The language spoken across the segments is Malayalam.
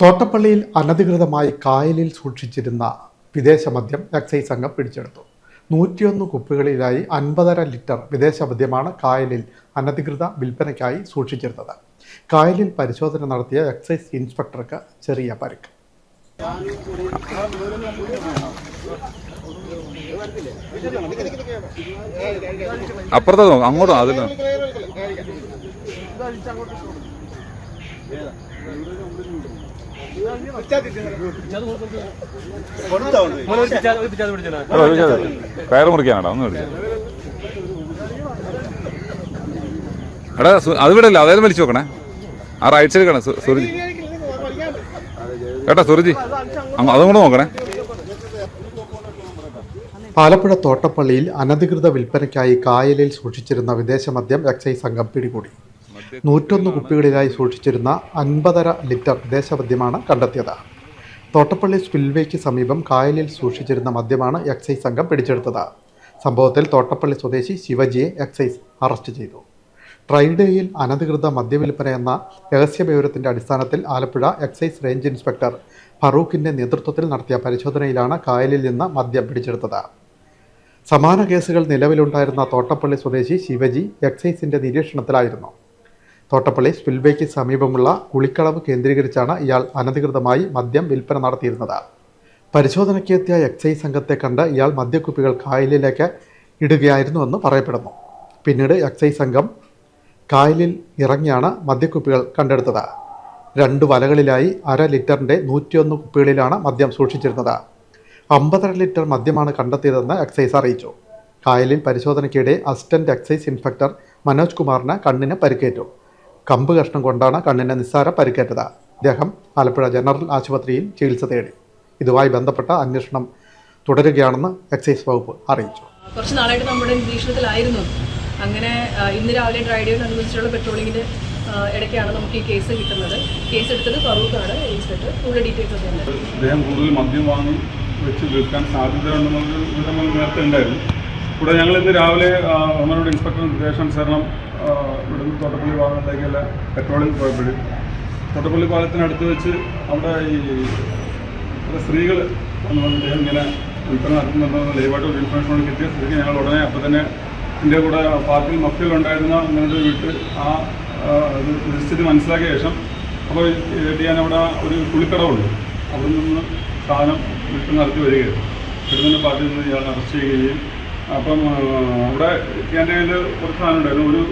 തോട്ടപ്പള്ളിയിൽ അനധികൃതമായി കായലിൽ സൂക്ഷിച്ചിരുന്ന വിദേശ മദ്യം എക്സൈസ് സംഘം പിടിച്ചെടുത്തു. നൂറ്റിയൊന്ന് കുപ്പികളിലായി അൻപതര ലിറ്റർ വിദേശ മദ്യമാണ് കായലിൽ അനധികൃത വിൽപ്പനയ്ക്കായി സൂക്ഷിച്ചിരുന്നത്. കായലിൽ പരിശോധന നടത്തിയ എക്സൈസ് ഇൻസ്പെക്ടർക്ക് ചെറിയ പരിക്ക്. അപ്പുറത്തെ അങ്ങോട്ടോ അതിൽ കയറ് മുറിക്കാനാടാ ഒന്ന് എടാ അത് വിടല്ല അതായത് വലിച്ചു നോക്കണേ ആ റൈറ്റ് സൈഡ് കാണാം സുരജി. കേട്ടാ സുരജി. അതും കൂടെ നോക്കണേ. ആലപ്പുഴ തോട്ടപ്പള്ളിയിൽ അനധികൃത വിൽപ്പനയ്ക്കായി കായലിൽ സൂക്ഷിച്ചിരുന്ന വിദേശ മദ്യം എക്സൈസ് സംഘം പിടികൂടി. നൂറ്റൊന്ന് കുപ്പികളിലായി സൂക്ഷിച്ചിരുന്ന അൻപതര ലിറ്റർ ദേശമദ്യമാണ് കണ്ടെത്തിയത്. തോട്ടപ്പള്ളി സ്പിൽവേക്ക് സമീപം കായലിൽ സൂക്ഷിച്ചിരുന്ന മദ്യമാണ് എക്സൈസ് സംഘം പിടിച്ചെടുത്തത്. സംഭവത്തിൽ തോട്ടപ്പള്ളി സ്വദേശി ശിവജിയെ എക്സൈസ് അറസ്റ്റ് ചെയ്തു. ട്രൈഡേയിൽ അനധികൃത മദ്യവിൽപ്പന എന്ന രഹസ്യ വിവരത്തിന്റെ അടിസ്ഥാനത്തിൽ ആലപ്പുഴ എക്സൈസ് റേഞ്ച് ഇൻസ്പെക്ടർ ഫറൂഖിന്റെ നേതൃത്വത്തിൽ നടത്തിയ പരിശോധനയിലാണ് കായലിൽ നിന്ന് മദ്യം പിടിച്ചെടുത്തത്. സമാന കേസുകൾ നിലവിലുണ്ടായിരുന്ന തോട്ടപ്പള്ളി സ്വദേശി ശിവജി എക്സൈസിന്റെ നിരീക്ഷണത്തിലായിരുന്നു. തോട്ടപ്പള്ളി സ്പിൽവേക്ക് സമീപമുള്ള കുളിക്കളവ് കേന്ദ്രീകരിച്ചാണ് ഇയാൾ അനധികൃതമായി മദ്യം വിൽപ്പന നടത്തിയിരുന്നത്. പരിശോധനയ്ക്കെത്തിയ എക്സൈസ് സംഘത്തെ കണ്ട് ഇയാൾ മദ്യക്കുപ്പികൾ കായലിലേക്ക് ഇടുകയായിരുന്നുവെന്ന് പറയപ്പെടുന്നു. പിന്നീട് എക്സൈസ് സംഘം കായലിൽ ഇറങ്ങിയാണ് മദ്യക്കുപ്പികൾ കണ്ടെടുത്തത്. രണ്ട് വലകളിലായി അര ലിറ്ററിന്റെ നൂറ്റിയൊന്ന് കുപ്പികളിലാണ് മദ്യം സൂക്ഷിച്ചിരുന്നത്. അമ്പതര ലിറ്റർ മദ്യമാണ് കണ്ടെത്തിയതെന്ന് എക്സൈസ് അറിയിച്ചു. കായലിൽ പരിശോധനയ്ക്കിടെ അസിസ്റ്റന്റ് എക്സൈസ് ഇൻസ്പെക്ടർ മനോജ് കുമാറിന് കണ്ണിന് പരിക്കേറ്റു. കമ്പ് കഷ്ണം കൊണ്ടാണ് കണ്ണിന് നിസ്സാര പരിക്കേറ്റത്. അദ്ദേഹം ആലപ്പുഴ ജനറൽ ആശുപത്രിയിൽ ചികിത്സ തേടി. ഇതുമായി ബന്ധപ്പെട്ട അന്വേഷണം തുടരുകയാണെന്ന് എക്സൈസ് വകുപ്പ് അറിയിച്ചു. കുറച്ച് നാളായിട്ട് നമ്മുടെ നിരീക്ഷണത്തിലായിരുന്നു. അങ്ങനെ ഇന്ന് രാവിലെ ഡ്രൈഡേവിന് അനുവദിച്ചുള്ള പെട്രോളിങ്ങിന് ഇടയ്ക്കാണ് നമുക്ക് ഈ കേസ് കിട്ടുന്നത്. കേസ് എടുത്തത് ഫറൂഖാണ്. ഇൻസ്പെക്ടർ കൂടുതൽ ഡീറ്റെയിൽസ് ഒക്കെ ഉണ്ട്. അദ്ദേഹം കൂടുതൽ മദ്യം വാങ്ങി വെച്ച് വിൽക്കാൻ സാധ്യതയുണ്ടെന്നുള്ള നേരത്തെ ഉണ്ടായിരുന്നു. കൂടെ ഞങ്ങൾ ഇന്ന് രാവിലെ നമ്മളുടെ ഇൻസ്പെക്ടർ നിർദ്ദേശാനുസരണം ആ, ഇവിടുന്ന് തോട്ടപ്പള്ളി ഭാഗങ്ങളിലേക്കല്ല പെട്രോളിൽ പോയപ്പോഴും. തോട്ടപ്പള്ളി പാലത്തിനടുത്ത് വെച്ച് അവിടെ ഈ സ്ത്രീകൾ പറഞ്ഞ് ഇങ്ങനെ വിൽപ്പന നടത്തുന്നുണ്ടെന്ന് ലൈവായിട്ട് ഒരു ഇൻഫർമേഷൻ കിട്ടിയ സ്ഥിതിക്ക് ഞങ്ങൾ ഉടനെ അപ്പം തന്നെ എന്റെ കൂടെ പാർക്കിൽ മഫ്റ്റിലുണ്ടായിരുന്ന നിങ്ങളുടെ വീട്ട് ആ സ്ഥിതി മനസ്സിലാക്കിയ ശേഷം അപ്പോൾ ഞാൻ അവിടെ ഒരു കുളിക്കടവുണ്ട് അവിടെ നിന്ന് സാധനം വിൽപ്പന നടത്തി വരികയായിരുന്നു. ഇവിടുന്ന് പാർട്ടിയിൽ നിന്ന് ഇയാൾ അറസ്റ്റ് ചെയ്യുകയും അപ്പം അവിടെ എന്റെ കയ്യിൽ കുറച്ച് സാധനം ഉണ്ടായിരുന്നു. ഒരു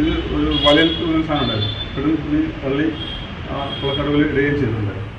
ഇത് ഒരു വലയിൽ ഒരു സാധനം ഉണ്ടായിരുന്നു. പെട്ടെന്ന് തള്ളി ആ കുളക്കടവിൽ ഇടുകയും ചെയ്തിട്ടുണ്ടായിരുന്നു